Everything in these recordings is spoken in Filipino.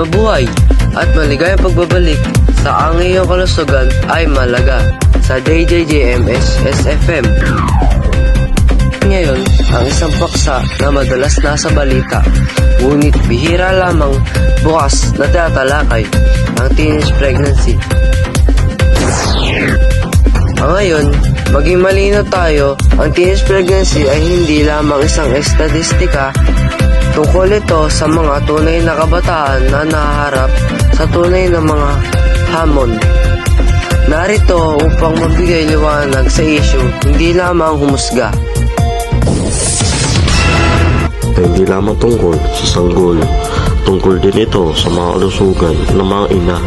mabuhay at maligayang pagbabalik sa ang iyong kalusugan ay malaga sa JJJMS SFM. Ngayon, ang isang paksa na madalas nasa balita, ngunit bihira lamang bukas na tatalakay ang teenage pregnancy. Ngayon, maging malinaw tayo, ang teenage pregnancy ay hindi lamang isang estadistika tungkol ito sa mga tunay na kabataan na nahaharap sa tunay na mga hamon. Narito upang magbigay liwanag sa issue, hindi lamang humusga. hindi lamang tungkol sa sanggol. Tungkol din ito sa mga kalusugan ng mga ina.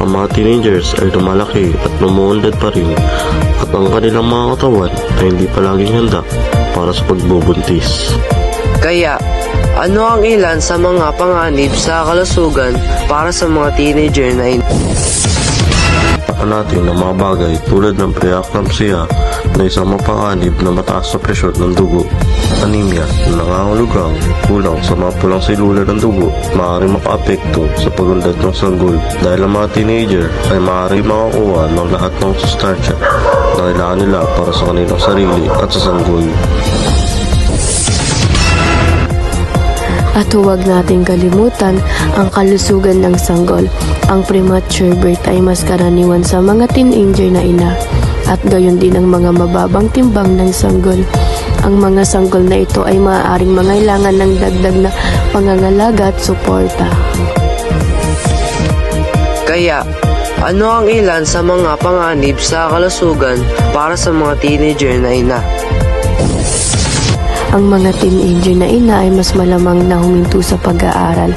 Ang mga teenagers ay lumalaki at lumuundad pa rin at ang kanilang mga katawan ay hindi palaging handa para sa pagbubuntis. Kaya, ano ang ilan sa mga panganib sa kalusugan para sa mga teenager na in- natin ang mga bagay tulad ng preeclampsia na isang mapanganib na mataas na presyon ng dugo, anemia na nangangulugang kulang sa mga pulang selula ng dugo, maaaring makaapekto sa pagundad ng sanggol dahil ang mga teenager ay maaaring makakuha ng lahat ng sustansya na kailangan nila para sa kanilang sarili at sa sanggol. At huwag nating kalimutan ang kalusugan ng sanggol. Ang premature birth ay mas karaniwan sa mga teenager na ina at gayon din ang mga mababang timbang ng sanggol. Ang mga sanggol na ito ay maaaring mangailangan ng dagdag na pangangalaga at suporta. Kaya, ano ang ilan sa mga panganib sa kalusugan para sa mga teenager na ina? Ang mga teenager na ina ay mas malamang na huminto sa pag-aaral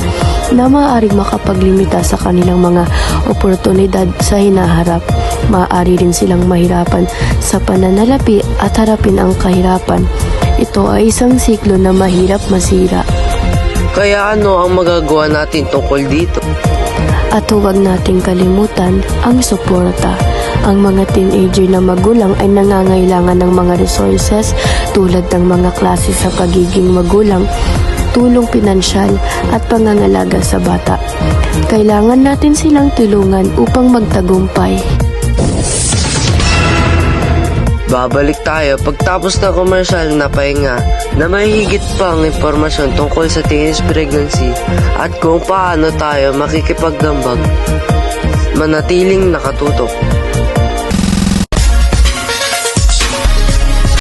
na maaaring makapaglimita sa kanilang mga oportunidad sa hinaharap. Maaari rin silang mahirapan sa pananalapi at harapin ang kahirapan. Ito ay isang siklo na mahirap masira. Kaya ano ang magagawa natin tungkol dito? At huwag nating kalimutan ang suporta. Ang mga teenager na magulang ay nangangailangan ng mga resources tulad ng mga klase sa pagiging magulang, tulong pinansyal at pangangalaga sa bata. Kailangan natin silang tulungan upang magtagumpay. Babalik tayo pagtapos ng commercial na pahinga na may higit pang impormasyon tungkol sa teenage pregnancy at kung paano tayo makikipagdambag manatiling nakatutok.